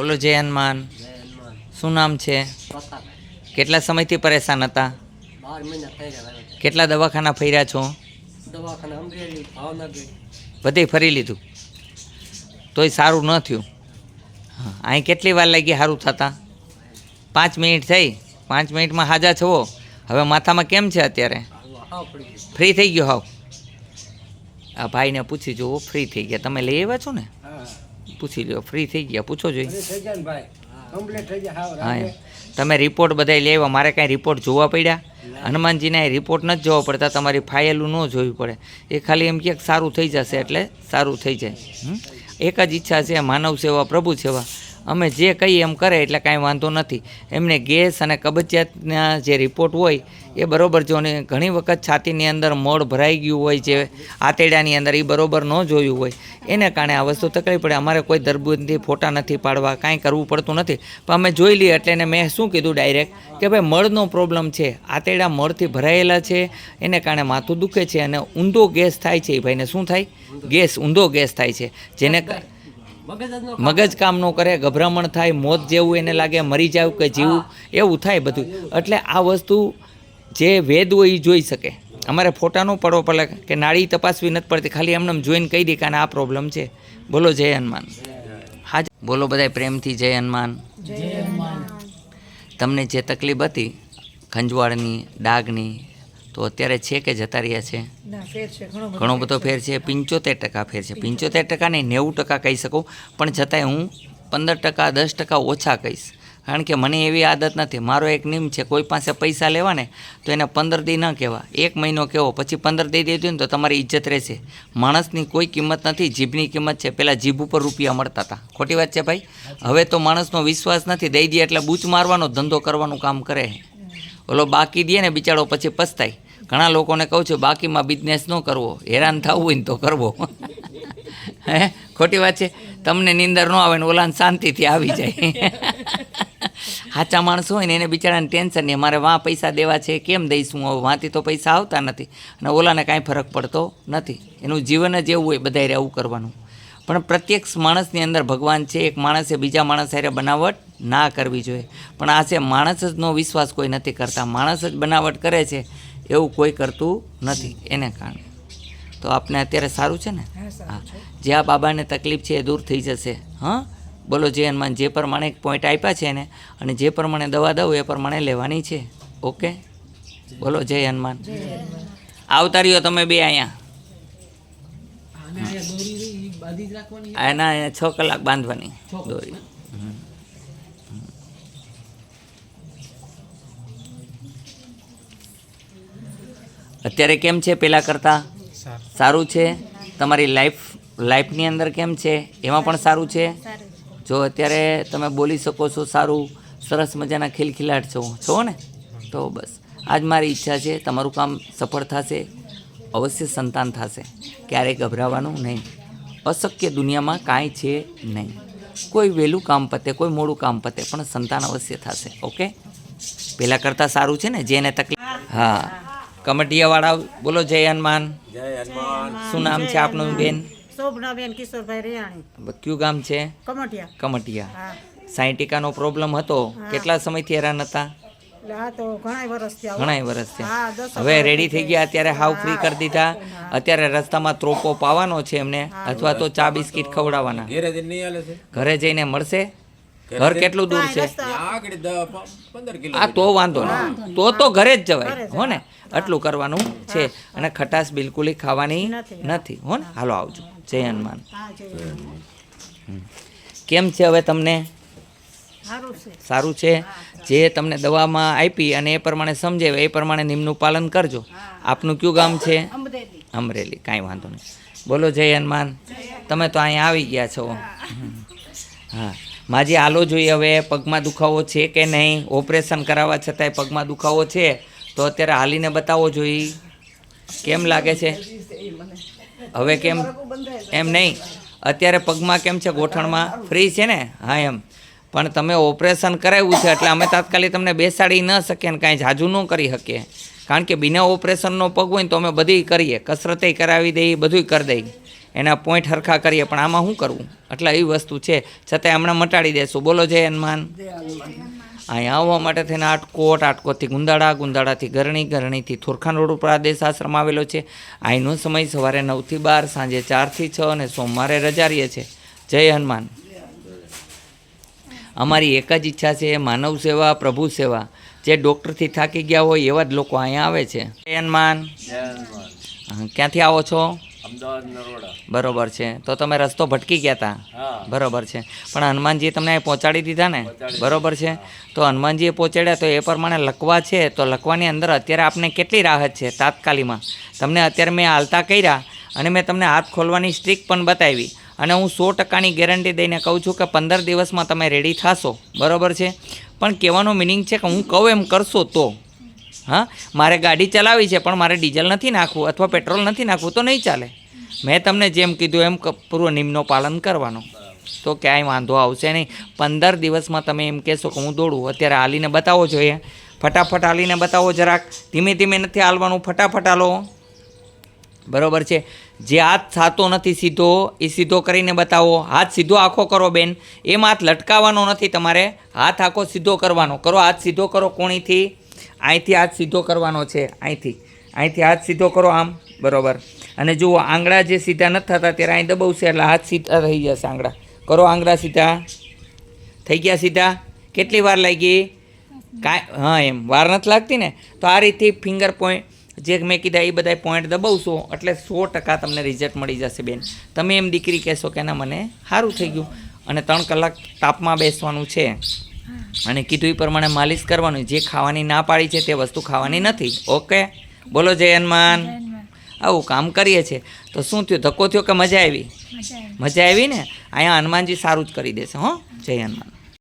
બોલો જય હનુમાન. શું નામ છે? કેટલા સમયથી પરેશાન હતા. કેટલા દવાખાના ફર્યા છો? બધે ફરી લીધું? તોય સારું ન થયું? હા અહીં કેટલી વાર લાગી સારું થતા? પાંચ મિનિટ થઈ? પાંચ મિનિટમાં હાજા છો? હવે માથામાં કેમ છે અત્યારે? ફ્રી થઈ ગયો હાવ? આ ભાઈને પૂછી જુઓ ફ્રી થઈ ગયા. તમે લઈ આવ્યા છો ને? પૂછી લ્યો ફ્રી થઈ ગયા પૂછો જોઈ. હા એમ. તમે રિપોર્ટ બધા લેવા મારે કાંઈ રિપોર્ટ જોવા પડ્યા? હનુમાનજીના રિપોર્ટ નથી જોવા પડતા તમારી ફાઇલું ન જોવી પડે. એ ખાલી એમ કે સારું થઈ જશે એટલે સારું થઈ જાય? એક જ ઈચ્છા છે માનવ સેવા પ્રભુ સેવા. અમે જે કહીએ એમ કરે એટલે કાંઈ વાંધો નથી. એમને ગેસ અને કબજિયાતના જે રિપોર્ટ હોય, એ બરાબર જો ને ઘણી વખત છાતીની અંદર મળ ભરાઈ ગયું હોય જે આતેડાની અંદર એ બરોબર ન જોયું હોય. એને કારણે આ વસ્તુ તકલીફ પડે. અમારે કોઈ દરબૂદથી ફોટા નથી પાડવા, કાંઈ કરવું પડતું નથી. પણ અમે જોઈ લઈએ એટલે એને મેં શું કીધું ડાયરેક્ટ કે ભાઈ મળનો પ્રોબ્લેમ છે. આતેડા મળથી ભરાયેલા છે, એને કારણે માથું દુખે છે અને ઊંધો ગેસ થાય છે એ ભાઈને. શું થાય? ગેસ, ઊંધો ગેસ થાય છે. જેને મગજ કામ ન કરે ગભરામણ થાય મોત જેવું એને લાગે મરી જાવ કે જીવું એવું થાય બધું. એટલે આ વસ્તુ જે વેદ હોય એ જોઈ શકે. અમારે ફોટા ન પડવો પડે કે નાળી તપાસવી નથી પડતી ખાલી એમને એમ જોઈને કહી દે કે આ પ્રોબ્લેમ છે. બોલો જય હનુમાન. હા બોલો બધાય પ્રેમથી જય હનુમાન. તમને જે તકલીફ હતી ખંજવાળની ડાઘની તો અત્યારે છે કે જતા રહ્યા છે? ફેર છે. ઘણો બધો ઘણો બધો ફેર છે. પંચોતેર ટકા ફેર છે. પંચોતેર. ટકા નહીં નેવું ટકા કહી શકું. પણ છતાંય હું પંદર ટકા દસ ટકા ઓછા કહીશ. કારણ કે મને એવી આદત નથી. મારો એક નિયમ છે કોઈ પાસે પૈસા લેવા ને તો એને પંદર દી ન કહેવા એક મહિનો કહેવો પછી પંદર દી દીધું ને તો તમારી ઇજ્જત રહેશે. માણસની કોઈ કિંમત નથી. જીભની કિંમત છે. પહેલાં જીભ ઉપર રૂપિયા મળતા હતા. ખોટી વાત છે ભાઈ? હવે તો માણસનો વિશ્વાસ નથી. દઈ દે એટલે બૂચ મારવાનો ધંધો કરવાનું કામ કરે. ઓલો બાકી દે ને બિચારો પછી પસ્તાય. ઘણા લોકોને કહું છું, બાકીમાં બિઝનેસ ન કરવો. હેરાન થવું હોય ને તો કરવો. હે? ખોટી વાત છે? તમને નીંદર ન આવે ને ઓલાને શાંતિથી આવી જાય. સાચા માણસો હોય ને એને બિચારાને ટેન્શન નહીં. મારે વાં પૈસા દેવા છે, કેમ દઈશું? હવે વાંથી તો પૈસા આવતા નથી. અને ઓલાને કાંઈ ફરક પડતો નથી. એનું જીવન જ એવું હોય, બધાય આવું કરવાનું. પણ પ્રત્યક્ષ માણસની અંદર ભગવાન છે. એક માણસે બીજા માણસ હારે બનાવટ ના કરવી જોઈએ. પણ આ છે, માણસ જ નો વિશ્વાસ કોઈ નથી કરતા. માણસ જ બનાવટ કરે છે. એવું કોઈ કરતું નથી એને કારણે. તો આપને અત્યારે સારું છે ને? હા, જે આ બાબાને તકલીફ છે એ દૂર થઈ જશે. હા? બોલો જે હનુમાન જે પ્રમાણે પોઈન્ટ આપ્યા છે એને અને જે પ્રમાણે દવા દઉં એ પ્રમાણે લેવાની છે. ઓકે? બોલો જય હનુમાન. આવતા રહ્યો તમે બે અહીંયા. એના અહીંયા છ કલાક બાંધવાની દોરી. અત્યારે કેમ છે પહેલાં કરતાં? સારું. છે? તમારી લાઈફ લાઈફની અંદર કેમ છે? એમાં પણ સારું છે? જો અત્યારે તમે બોલી શકો છો સારું સરસ મજાના ખિલખિલાટ છો. છો ને? તો બસ. આજ મારી ઈચ્છા છે તમારું કામ સફળ થશે અવશ્ય સંતાન થશે. ક્યારેય ગભરાવાનું નહીં. અશક્ય દુનિયામાં કાંઈ છે નહીં. કોઈ વહેલું કામ પતે કોઈ મોડું કામ પતે પણ સંતાન અવશ્ય થશે. ઓકે? પહેલાં કરતાં સારું છે ને જેને તકલીફ હા. કમટિયાવાળા બોલો જય હનુમાન. શું નામ છે આપનું બેન? શોભનાબેન કિશોરભાઈ રેયાણી. કયું ગામ છે? કમટિયા કમટિયા હા. સાઈ પ્રોબ્લેમ હતો. કેટલા સમયથી હેરાન હતા? એટલે આ ઘણા વર્ષ થયા હવે રેડી થઈ ગયા અત્યારે હાવ ફ્રી કરી દીધા. અત્યારે રસ્તામાં ત્રોપો પાવાનો છે એમને અથવા તો ચા બિસ્કિટ ખવડાવવાના. ઘરે જઈને મળશે? ઘર કેટલું દૂર છે? આ તો વાંધો નહીં. તો તો ઘરે જ જવાય. હો ને? આટલું કરવાનું છે અને ખટાશ બિલકુલ ખાવાની નથી હો ને? હાલો આવજો. જય હનુમાન. કેમ છે હવે તમને? સારું છે. સારું છે? જે તમને દવામાં આપી અને એ પ્રમાણે સમજે એ પ્રમાણે નિમનું પાલન કરજો. આપનું કયું ગામ છે? અમરેલી. અમરેલી. કાંઈ વાંધો નહીં. બોલો જય હનુમાન. તમે તો અહીંયા આવી ગયા છો. હા. માજી આલો જોઈએ હવે પગમાં દુખાવો છે કે નહીં? ઓપરેશન કરાવવા છતાંય પગમાં દુખાવો છે? તો અત્યારે હાલીને બતાવો જોઈએ કેમ લાગે છે? હવે કેમ? એમ નહીં? અત્યારે પગમાં કેમ છે? ગોઠણમાં? ફ્રી છે ને? હા, એમ. પણ તમે ઓપરેશન કરાવ્યું છે એટલે અમે તાત્કાલિક તમને બેસાડી ન શકીએ ને કાંઈ જાજુ ન કરી શકીએ. કારણ કે બિના ઓપરેશનનો પગ હોય ને તો અમે બધી કરીએ. કસરતે કરાવી દઈએ બધુંય કરી દઈએ એના પોઈન્ટ હરખા કરીએ પણ આમાં શું કરવું? એટલે એવી વસ્તુ છે. છતાંય હમણાં મટાડી દેશું. બોલો જય હનુમાન. અહીંયા આવવા માટે થઈને આટકોટ આટકોટથી ગુંદાળા ગુંદાળાથી ગરણી ગરણીથી થોરખાન રોડ ઉપર આદેશ આશ્રમ આવેલો છે. અહીંનો સમય સવારે નવથી બાર સાંજે ચારથી છ અને સોમવારે રજા રહીએ છે. જય હનુમાન. અમારી એક જ ઈચ્છા છે માનવ સેવા પ્રભુ સેવા. જે ડૉક્ટરથી થાકી ગયા હોય એવા જ લોકો અહીંયા આવે છે. જય હનુમાન. હા, ક્યાંથી આવો છો? અમદાવાદ નરોડા. બરોબર છે. તો તમે રસ્તો ભટકી ગયા હતા બરોબર છે. પણ હનુમાનજીએ તમને પહોંચાડી દીધા ને? બરોબર છે. તો હનુમાનજીએ પહોંચાડ્યા તો એ પ્રમાણે લખવા છે. તો લખવાની અંદર અત્યારે આપને કેટલી રાહત છે તાત્કાલિકમાં? તમને અત્યારે મેં હાલતા કર્યા અને મેં તમને હાથ ખોલવાની સ્ટ્રીક પણ બતાવી. અને હું સો ટકાની ગેરંટી દઈને કહું છું કે પંદર દિવસમાં તમે રેડી થશો. બરોબર છે. પણ કહેવાનો મિનિંગ છે કે હું કહું એમ કરશો તો. હા? મારે ગાડી ચલાવી છે, પણ મારે ડીઝલ નથી નાખવું અથવા પેટ્રોલ નથી નાખવું, તો નહીં ચાલે. મેં તમને જેમ કીધું એમ પૂર્વ નિયમનો પાલન કરવાનો. તો ક્યાંય વાંધો આવશે નહીં. પંદર દિવસમાં તમે એમ કહેશો કે હું દોડું. અત્યારે હાલીને બતાવો જોઈએ. ફટાફટ હાલીને બતાવો જરાક. ધીમે ધીમે નથી હાલવાનું. ફટાફટ હાલો. બરાબર છે. જે હાથ થતો નથી સીધો, એ સીધો કરીને બતાવો. હાથ સીધો આખો કરો બેન. એમ હાથ લટકાવવાનો નથી તમારે. હાથ આખો સીધો કરવાનો. કરો હાથ સીધો કરો કોણીથી. અહીંથી હાથ સીધો કરવાનો છે, અહીંથી. અહીંથી હાથ સીધો કરો આમ, બરોબર. અને જુઓ, આંગળા જે સીધા નથી થતા ત્યારે અહીં દબાવશે એટલે હાથ સીધા થઈ જશે આંગળા. કરો આંગળા સીધા. થઈ ગયા સીધા? કેટલી વાર લાગી? કાંઈ, હા, એમ. વાર નથી લાગતી ને? તો આ રીતે ફિંગર પોઈન્ટ જે મેં કીધા એ બધા પોઈન્ટ દબાવશો એટલે સો ટકા તમને રિઝલ્ટ મળી જશે બેન. તમે એમ દીકરી કહેશો કે ના, મને સારું થઈ ગયું. અને ત્રણ કલાક તાપમાં બેસવાનું છે. અને કીધું એ પ્રમાણે માલિશ કરવાનું. જે ખાવાની ના પાડી છે તે વસ્તુ ખાવાની નથી. ઓકે? બોલો જય હનુમાન. આવું કામ કરીએ છીએ. તો શું થયું? ધક્કો થયો કે મજા આવી. મજા આવી ને? અહીંયા હનુમાનજી સારું જ કરી દેશે હો? જય હનુમાન.